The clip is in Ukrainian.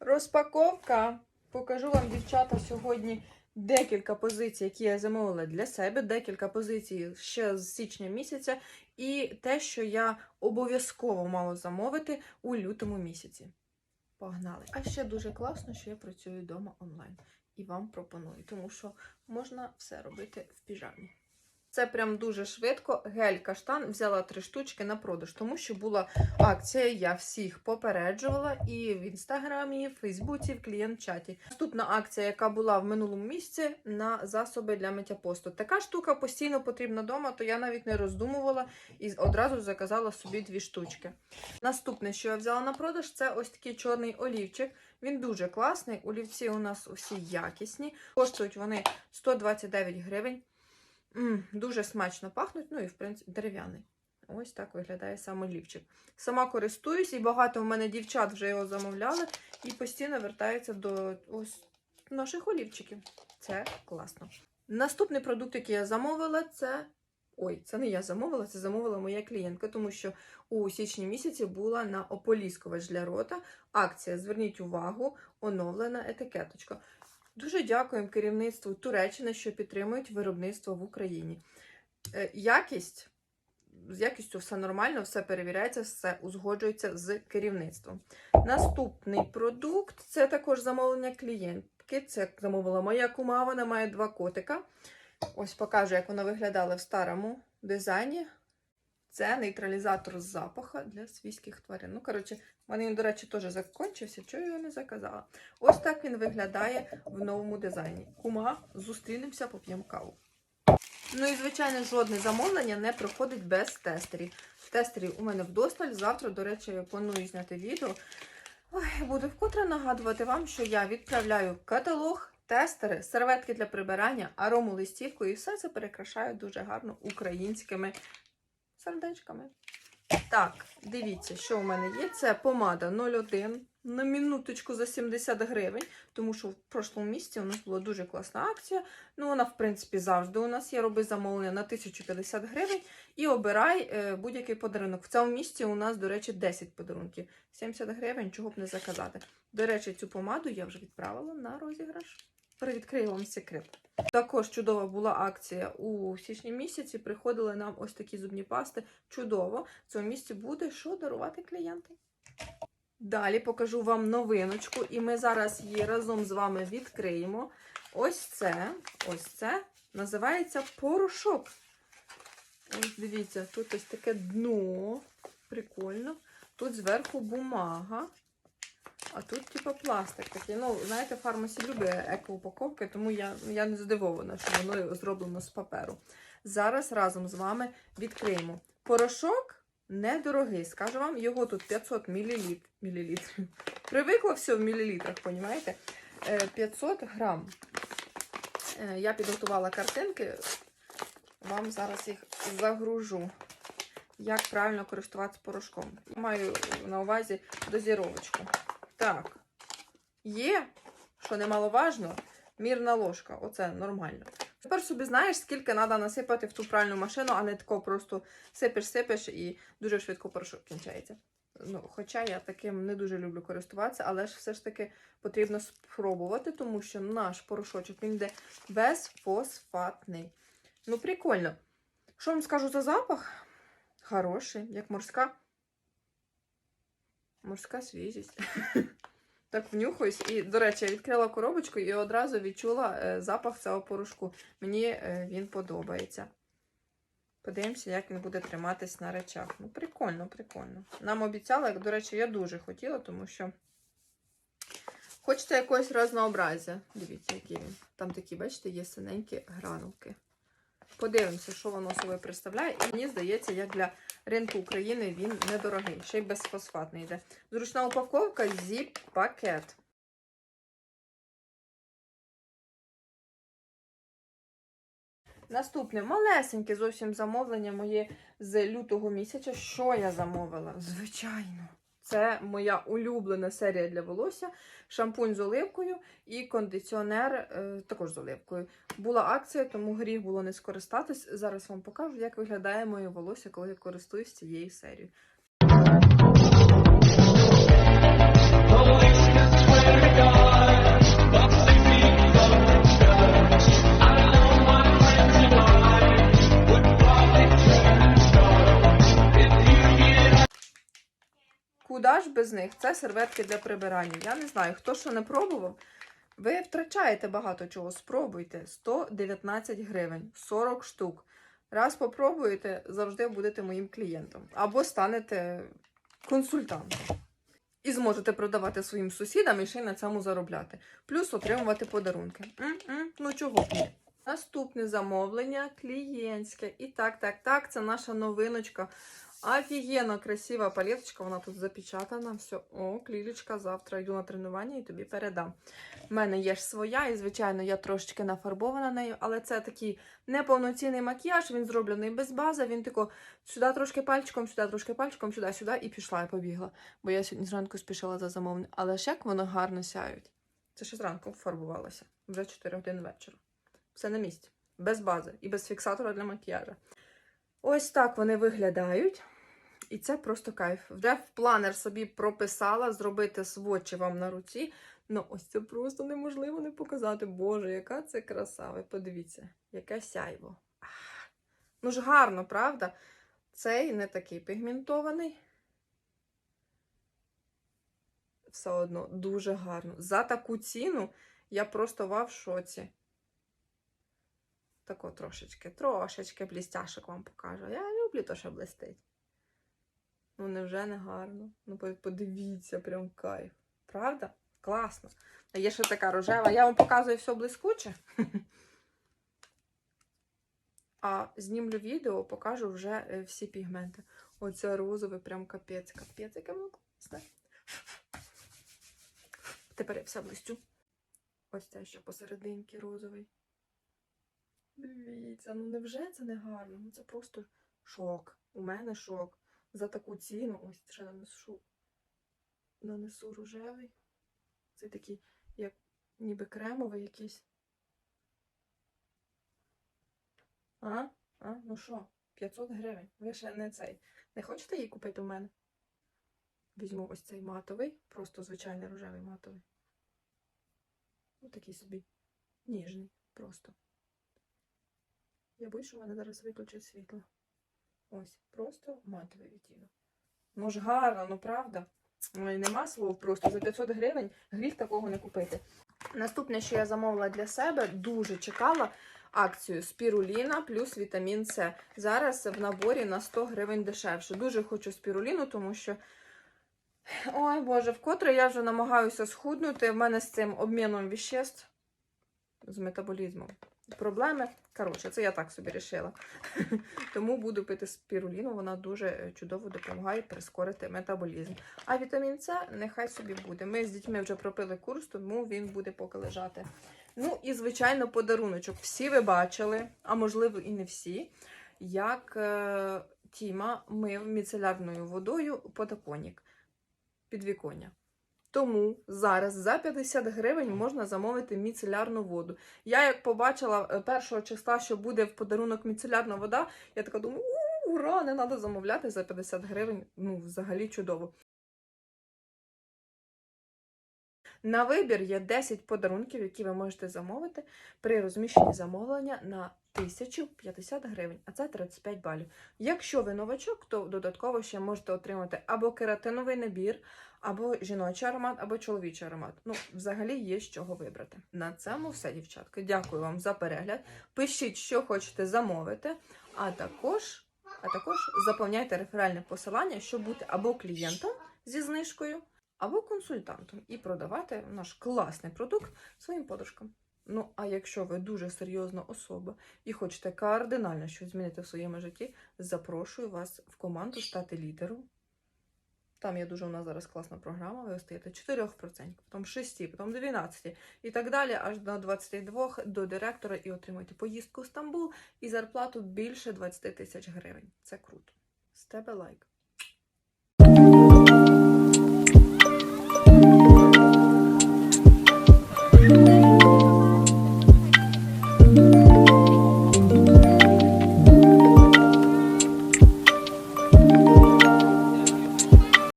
Розпаковка. Покажу вам, дівчата, сьогодні декілька позицій, які я замовила для себе, декілька позицій ще з січня місяця, і те, що я обов'язково мала замовити у лютому місяці. Погнали! А ще дуже класно, що я працюю вдома онлайн. І вам пропоную, тому що можна все робити в піжамі. Це прям дуже швидко. Гель каштан взяла три штучки на продаж, тому що була акція. Я всіх попереджувала і в інстаграмі, і в Фейсбуці, і в клієнт-чаті. Наступна акція, яка була в минулому місяці на засоби для миття посту. Така штука постійно потрібна вдома, то я навіть не роздумувала і одразу заказала собі дві штучки. Наступне, що я взяла на продаж, це ось такий чорний олівчик. Він дуже класний. Олівці у нас усі якісні. Коштують вони 129 гривень. М, дуже смачно пахнуть, ну і в принципі дерев'яний. Ось так виглядає сам олівчик. Сама користуюсь, і багато в мене дівчат вже його замовляли і постійно вертаються до ось наших олівчиків. Це класно. Наступний продукт, який я замовила, це. Ой, це не я замовила, це замовила моя клієнтка, тому що у січні місяці була на ополіскувач для рота акція. Зверніть увагу, оновлена етикеточка. Дуже дякуємо керівництву Туреччини, що підтримують виробництво в Україні. Е, Якість з якістю все нормально, все перевіряється, все узгоджується з керівництвом. Наступний продукт це також замовлення клієнтки. Це замовила моя кума, вона має два котика. Ось покажу, як воно виглядало в старому дизайні. Це нейтралізатор запаха для свійських тварин. Ну, коротше, в мене він, до речі, теж закінчився, чого я не заказала. Ось так він виглядає в новому дизайні. Кума, зустрінемося, поп'ємо каву. Ну і, звичайно, жодне замовлення не проходить без тестерів. Тестерів у мене вдосталь. Завтра, до речі, я планую зняти відео. Ой, буду вкотре нагадувати вам, що я відправляю каталог, тестери, серветки для прибирання, арому листівку і все це перекрашаю дуже гарно українськими сердечками. Так, дивіться, що у мене є. Це помада 01 на минуточку за 70 гривень, тому що в прошлому місяці у нас була дуже класна акція. Ну, вона, в принципі, завжди у нас є. Роби замовлення на 1050 гривень і обирай е, будь-який подарунок. В цьому місці у нас, до речі, 10 подарунків. 70 гривень, чого б не заказати. До речі, цю помаду я вже відправила на розіграш. Привідкрию вам секрет. Також чудова була акція у січні місяці. Приходили нам ось такі зубні пасти. Чудово! В цьому місці буде що дарувати клієнтам. Далі покажу вам новиночку, і ми зараз її разом з вами відкриємо. Ось це, ось це називається порошок. Ось дивіться, тут ось таке дно. Прикольно. Тут зверху бумага. А тут, типу, пластик такий. Ну, знаєте, фармасі любить еко-упаковки, тому я, я не здивована, що воно зроблено з паперу. Зараз разом з вами відкриємо. Порошок недорогий, скажу вам, його тут 500 мл. мілілітрів. Привикла все в мілілітрах, понімаєте? Е, 500 грам. Е, Я підготувала картинки, вам зараз їх загружу. Як правильно користуватися порошком. Я маю на увазі дозіровочку. Так, є, що немаловажно, мірна ложка. Оце нормально. Тепер собі знаєш, скільки треба насипати в ту пральну машину, а не тако просто сипеш-сипеш і дуже швидко порошок кінчається. Ну, Хоча я таким не дуже люблю користуватися, але ж все ж таки потрібно спробувати, тому що наш порошочок він йде безфосфатний. Ну, прикольно. Що вам скажу за запах? Хороший, як морська. Морська свіжість. Так внюхаюсь. І, до речі, я відкрила коробочку і одразу відчула е, запах цього порошку. Мені е, він подобається. Подивимося, як він буде триматись на речах. Ну, прикольно, прикольно. Нам обіцяли, до речі, я дуже хотіла, тому що хочеться якогось разнообразя. Дивіться, який він. Там такі, бачите, є синенькі гранулки. Подивимося, що воно собою представляє. І мені здається, як для ринку України він недорогий, ще й безфосфатний йде. Зручна упаковка зіп-пакет. Наступне малесеньке зовсім замовлення моє з лютого місяця. Що я замовила? Звичайно. Це моя улюблена серія для волосся. Шампунь з оливкою і кондиціонер е, також з оливкою. Була акція, тому гріх було не скористатись. Зараз вам покажу, як виглядає моє волосся, коли я користуюсь цією серією. Без них. Це серветки для прибирання. Я не знаю, хто що не пробував. Ви втрачаєте багато чого. Спробуйте 119 гривень, 40 штук. Раз попробуєте, завжди будете моїм клієнтом. Або станете консультантом. І зможете продавати своїм сусідам і ще й на цьому заробляти. Плюс отримувати подарунки. М-м, ну чого б ні. Наступне замовлення клієнтське. І так, так, так, це наша новиночка. Офігенно красива палеточка, вона тут запечатана. Все, о, клілечка, завтра йду на тренування і тобі передам. У мене є ж своя, і, звичайно, я трошечки нафарбована нею, але це такий неповноцінний макіяж, він зроблений без бази. Він тако сюди трошки пальчиком, сюди трошки пальчиком, сюди, сюди, і пішла, і побігла. Бо я сьогодні зранку спішила за замовлення. Але ж як воно гарно сяють. Це ще зранку фарбувалося. Вже 4 години вечора. Все на місці. Без бази і без фіксатора для макіяжа. Ось так вони виглядають. І це просто кайф. Вже в планер собі прописала зробити сводчі вам на руці. Ну, ось це просто неможливо не показати. Боже, яка це краса. Ви подивіться, яке сяйво. Ах. Ну ж гарно, правда? Цей не такий пігментований. Все одно дуже гарно. За таку ціну я просто ва в шоці. Тако трошечки, трошечки блістяшок вам покажу. Я люблю то, що блистить. Ну, невже не гарно? Ну, подивіться, прям кайф. Правда? Класно. А є ще така рожева. Я вам показую все блискуче. А знімлю відео, покажу вже е, всі пігменти. Оце розове, прям капець, капець, яке воно класне. Тепер я все блистю. Ось це ще посерединки розовий. Дивіться, ну невже це не гарно? Ну це просто шок. У мене шок. За таку ціну. Ось ще нанесу. Нанесу рожевий. Це такий, як ніби кремовий якийсь. А? А? Ну що? 500 гривень. Ви ще не цей. Не хочете її купити у мене? Візьму ось цей матовий, просто звичайний рожевий матовий. Ось такий собі ніжний просто. Я боюсь, що в мене зараз виключить світло. Ось, просто матовий відтінок. Ну ж гарно, ну правда? Ой, нема слов просто за 500 гривень гріх такого не купити. Наступне, що я замовила для себе, дуже чекала акцію спіруліна плюс вітамін С. Зараз в наборі на 100 гривень дешевше. Дуже хочу спіруліну, тому що. Ой, Боже, вкотре я вже намагаюся схуднути. В мене з цим обміном віществ, з метаболізмом. Проблеми. Коротше, це я так собі рішила. Тому буду пити спіруліну, вона дуже е, чудово допомагає прискорити метаболізм. А вітамін С нехай собі буде. Ми з дітьми вже пропили курс, тому він буде поки лежати. Ну і, звичайно, подаруночок. Всі ви бачили, а можливо і не всі, як е, Тіма мив міцелярною водою подоконник, підвіконня. Тому зараз за 50 гривень можна замовити міцелярну воду. Я як побачила е, першого числа, що буде в подарунок міцелярна вода, я така думаю, ура, не треба замовляти за 50 гривень. Ну, взагалі чудово. На вибір є 10 подарунків, які ви можете замовити при розміщенні замовлення на 1050 гривень, а це 35 балів. Якщо ви новачок, то додатково ще можете отримати або кератиновий набір, або жіночий аромат, або чоловічий аромат. Ну, взагалі є з чого вибрати. На цьому все, дівчатки. Дякую вам за перегляд. Пишіть, що хочете замовити, а також, а також заповняйте реферальне посилання, щоб бути або клієнтом зі знижкою, або консультантом і продавати наш класний продукт своїм подружкам. Ну, а якщо ви дуже серйозна особа і хочете кардинально щось змінити в своєму житті, запрошую вас в команду стати лідером. Там є дуже у нас зараз класна програма, ви стаєте 4%, потім 6, потім 12 і так далі, аж до 22 до директора і отримуєте поїздку в Стамбул і зарплату більше 20 тисяч гривень. Це круто. З тебе лайк.